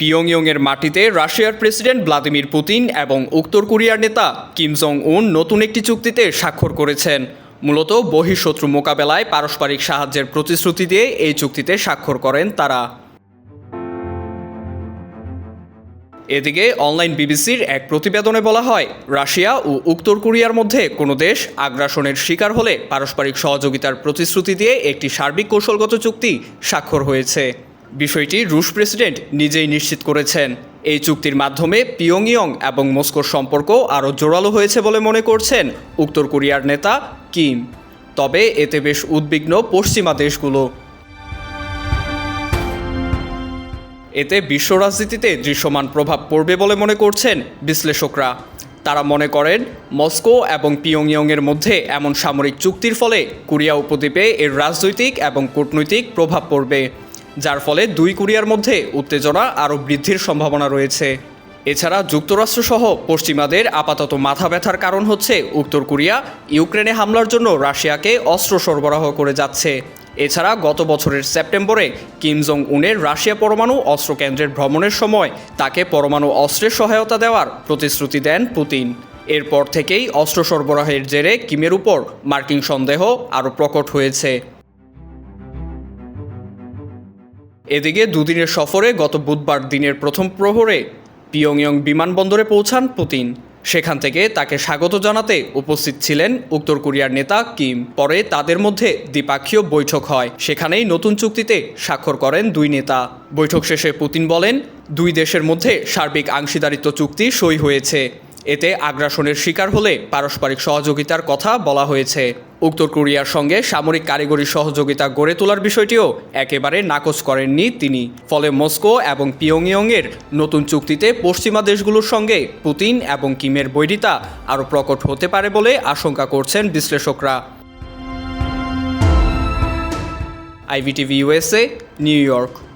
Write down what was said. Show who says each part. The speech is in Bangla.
Speaker 1: পিয়ংইয়ংয়ের মাটিতে রাশিয়ার প্রেসিডেন্ট ভ্লাদিমির পুতিন এবং উত্তর কোরিয়ার নেতা কিম জং উন নতুন একটি চুক্তিতে স্বাক্ষর করেছেন। মূলত বহিঃশত্রু মোকাবেলায় পারস্পরিক সাহায্যের প্রতিশ্রুতি দিয়ে এই চুক্তিতে স্বাক্ষর করেন তারা। এদিকে অনলাইন বিবিসির এক প্রতিবেদনে বলা হয়, রাশিয়া ও উত্তর কোরিয়ার মধ্যে কোনো দেশ আগ্রাসনের শিকার হলে পারস্পরিক সহযোগিতার প্রতিশ্রুতি দিয়ে একটি সার্বিক কৌশলগত চুক্তি স্বাক্ষর হয়েছে। বিষয়টি রুশ প্রেসিডেন্ট নিজেই নিশ্চিত করেছেন। এই চুক্তির মাধ্যমে পিয়ংইয়ং এবং মস্কোর সম্পর্ক আরও জোরালো হয়েছে বলে মনে করছেন উত্তর কোরিয়ার নেতা কিম। তবে এতে বেশ উদ্বিগ্ন পশ্চিমা দেশগুলো। এতে বিশ্ব রাজনীতিতে দৃশ্যমান প্রভাব পড়বে বলে মনে করছেন বিশ্লেষকরা। তারা মনে করেন, মস্কো এবং পিয়ংইয়ংয়ের মধ্যে এমন সামরিক চুক্তির ফলে কোরিয়া উপদ্বীপে এর রাজনৈতিক এবং কূটনৈতিক প্রভাব পড়বে। যার ফলে দুই কোরিয়ার মধ্যে উত্তেজনা আরও বৃদ্ধির সম্ভাবনা রয়েছে। এছাড়া যুক্তরাষ্ট্রসহ পশ্চিমাদের আপাতত মাথা ব্যথার কারণ হচ্ছে উত্তর কোরিয়া ইউক্রেনে হামলার জন্য রাশিয়াকে অস্ত্র সরবরাহ করে যাচ্ছে। এছাড়া গত বছরের সেপ্টেম্বরে কিম জং উনের রাশিয়া পরমাণু অস্ত্র কেন্দ্রের ভ্রমণের সময় তাকে পরমাণু অস্ত্রের সহায়তা দেওয়ার প্রতিশ্রুতি দেন পুতিন। এরপর থেকেই অস্ত্র সরবরাহের জেরে কিমের উপর মার্কিন সন্দেহ আরও প্রকট হয়েছে। এদিকে দুদিনের সফরে গত বুধবার দিনের প্রথম প্রহরে পিয়ংইয়ং বিমানবন্দরে পৌঁছান পুতিন। সেখান থেকে তাকে স্বাগত জানাতে উপস্থিত ছিলেন উত্তর কোরিয়ার নেতা কিম। পরে তাদের মধ্যে দ্বিপাক্ষীয় বৈঠক হয়। সেখানেই নতুন চুক্তিতে স্বাক্ষর করেন দুই নেতা। বৈঠক শেষে পুতিন বলেন, দুই দেশের মধ্যে সার্বিক অংশীদারিত্ব চুক্তি সই হয়েছে। এতে আগ্রাসনের শিকার হলে পারস্পরিক সহযোগিতার কথা বলা হয়েছে। উত্তর কোরিয়ার সঙ্গে সামরিক কারিগরি সহযোগিতা গড়ে তোলার বিষয়টিও একেবারে নাকচ করেননি তিনি। ফলে মস্কো এবং পিয়ংইয়ংয়ের নতুন চুক্তিতে পশ্চিমা দেশগুলোর সঙ্গে পুতিন এবং কিমের বৈরিতা আরও প্রকট হতে পারে বলে আশঙ্কা করছেন বিশ্লেষকরা। IVTV USA New York.